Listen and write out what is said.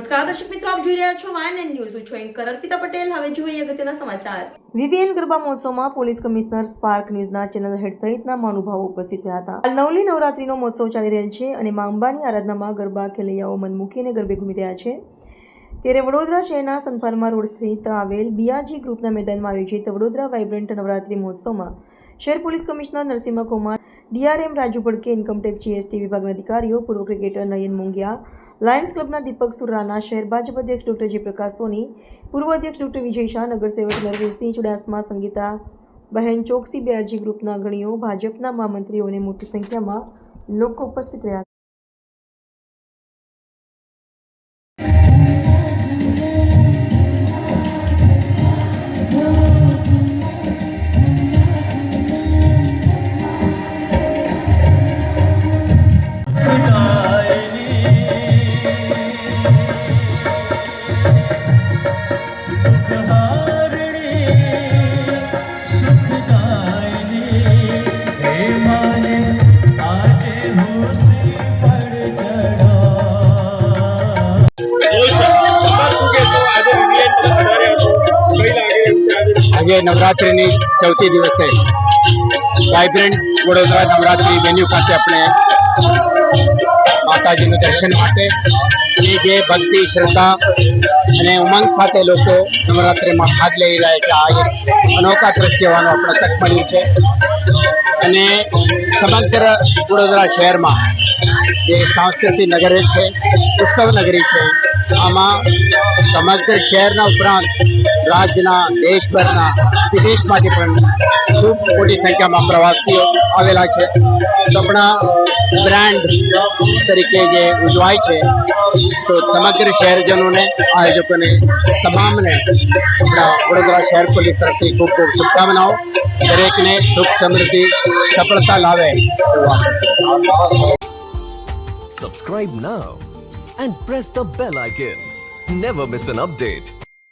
નમસ્કાર, દર્શક મિત્રો, આપ જોઈ રહ્યા છો વાયન ન્યૂઝ છું એન્કર અર્પિતા પટેલ. હવે જોઈએ અગત્યના સમાચાર. વિવીએન ગરબા મહોત્સવમાં પોલીસ કમિશનર સ્પાર્ક ન્યૂઝના ચેનલ હેડ સહિતના મહાનુભાવો ઉપસ્થિત રહ્યા હતા. નવલી નવરાત્રીનો મહોત્સવ ચાલી રહેલ છે અને મા અંબાની આરાધનામાં ગરબા, ખેલૈયાઓ મન મૂકીને ગરબે ઘૂમી રહ્યા છે. ત્યારે વડોદરા શહેરના સનફાર્મા રોડ સ્થિત આવેલ બીઆરજી ગ્રુપના મેદાનમાં આયોજિત વડોદરા વાઇબ્રન્ટ નવરાત્રી મહોત્સવમાં શહેર police commissioner Narsinh Kumar DRM Raju Bhadke income tax GST વિભાગના અધિકારીઓ, પૂર્વ ક્રિકેટર નયન મુંગિયા લાયન્સ ક્લબના દીપક સુરાના, શહેર ભાજપ અધ્યક્ષ ડોક્ટર જયપ્રકાશ સોની, પૂર્વ અધ્યક્ષ ડોક્ટર વિજય શાહ, નગરસેવક નરવેશસિંહ ચુડાસમા સંગીતા બહેન ચોકસી બેરજી ગ્રુપના અગ્રણીઓ, ભાજપના મહામંત્રીઓને મોટી સંખ્યામાં લોકો ઉપસ્થિત રહ્યા આજે નવરાત્રિની ચૌથી દિવસે વાઇબ્રન્ટ વડોદરા નવરાત્રિ વેન્યુ ખાતે આપણે માતાજીનું દર્શન માટે અને જે ભક્તિ, શ્રદ્ધા અને ઉમંગ સાથે લોકો નવરાત્રિમાં ભાગ લઈ રહ્યા છે, આ એક અનોખા દ્રશ્યવાનો આપણે તક મળ્યું છે. અને સમગ્ર વડોદરા શહેરમાં જે સાંસ્કૃતિક નગર છે, ઉત્સવ નગરી છે, આમાં સમગ્ર શહેરના ઉપરાંત રાજ્યના, દેશભરના, વિદેશમાંથી પણ ખૂબ મોટી સંખ્યામાં પ્રવાસીઓ આવેલા છે આપણા બ્રાન્ડ તરીકે જે ઉજવાય છે, તો સમગ્ર શહેરજનોને, આયોજકોને, તમામને આપણા વડોદરા શહેર પોલીસ તરફથી ખૂબ ખૂબ શુભકામનાઓ દરેકને સુખ સમૃદ્ધિ, સફળતા લાવે એવું આશા and press the bell icon. Never miss an update.